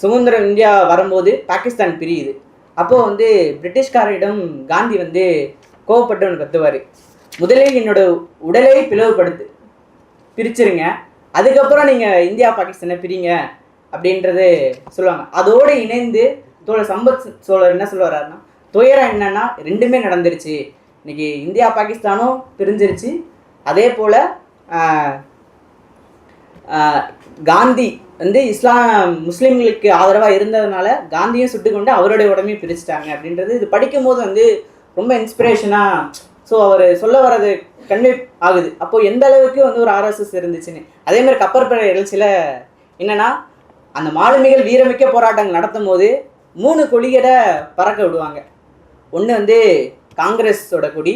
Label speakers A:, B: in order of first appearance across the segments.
A: சுதந்திரம் இந்தியா வரும்போது பாகிஸ்தான் பிரியுது. அப்போது வந்து பிரிட்டிஷ்காரரிடம் காந்தி வந்து கோவப்பட்டு கத்துவார். முதலில் என்னோட உடலை பிளவுபடுத்து பிரிச்சிருங்க. அதுக்கப்புறம் நீங்கள் இந்தியா பாகிஸ்தானை பிரிங்க அப்படின்றது சொல்லுவாங்க. அதோடு இணைந்து தோழர் சம்பத் சோழர் என்ன சொல்லுவாருன்னா துயரம் என்னன்னா ரெண்டுமே நடந்துருச்சு. இன்னைக்கு இந்தியா பாகிஸ்தானும் பிரிஞ்சிருச்சு. அதே போல் காந்தி வந்து இஸ்லாம் முஸ்லீம்களுக்கு ஆதரவாக இருந்ததுனால காந்தியும் சுட்டுக்கொண்டு அவருடைய உடம்பையும் பிரிச்சுட்டாங்க அப்படின்றது இது படிக்கும்போது வந்து ரொம்ப இன்ஸ்பிரேஷனாக ஸோ அவர் சொல்ல வர்றது கன்வே ஆகுது. அப்போது எந்த அளவுக்கு வந்து ஒரு ஆர்எஸ்எஸ் இருந்துச்சுன்னு. அதே மாதிரி கப்பற்படை எழுச்சியில் என்னன்னா அந்த மாலுமிகள் வீரமிக்க போராட்டங்கள் நடத்தும் போது மூணு கொடிகளை பறக்க விடுவாங்க. ஒன்று வந்து காங்கிரஸோட கொடி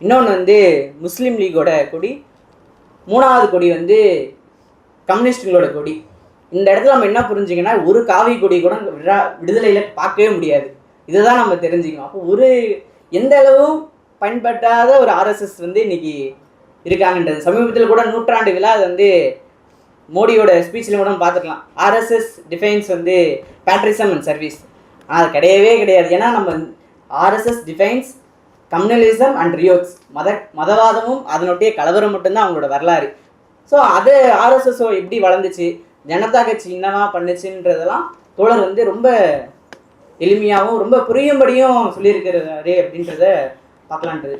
A: இன்னொன்று வந்து முஸ்லீம் லீகோட கொடி மூணாவது கொடி வந்து கம்யூனிஸ்டுகளோட கொடி. இந்த இடத்துல நம்ம என்ன புரிஞ்சிங்கன்னா ஒரு காவி கொடி கூட விழா விடுதலையில் பார்க்கவே முடியாது. இதுதான் நம்ம தெரிஞ்சுக்கணும். அப்போ ஒரு எந்த அளவும் பயன்பட்டாத ஒரு ஆர்எஸ்எஸ் வந்து இன்னைக்கு இருக்காங்கன்றது. சமீபத்தில் கூட நூற்றாண்டு விழா அது வந்து மோடியோட ஸ்பீச்சில் கூட பார்த்துக்கலாம். ஆர்எஸ்எஸ் டிஃபைன்ஸ் வந்து பேட்ரிசம் அண்ட் சர்வீஸ் அது கிடையவே கிடையாது. ஏன்னா நம்ம RSS defines communalism and riots மத மதவாதமும் அதனுடைய கலவரம் மட்டும்தான் அவங்களோட வரலாறு. ஸோ அது ஆர்எஸ்எஸ்ஓ எப்படி வளர்ந்துச்சு? ஜனதா கட்சி என்னவா பண்ணுச்சுன்றதெல்லாம் தோழர் வந்து ரொம்ப எளிமையாகவும் ரொம்ப புரியும்படியும் சொல்லியிருக்கிறாரு அப்படின்றத பார்க்கலான்றது.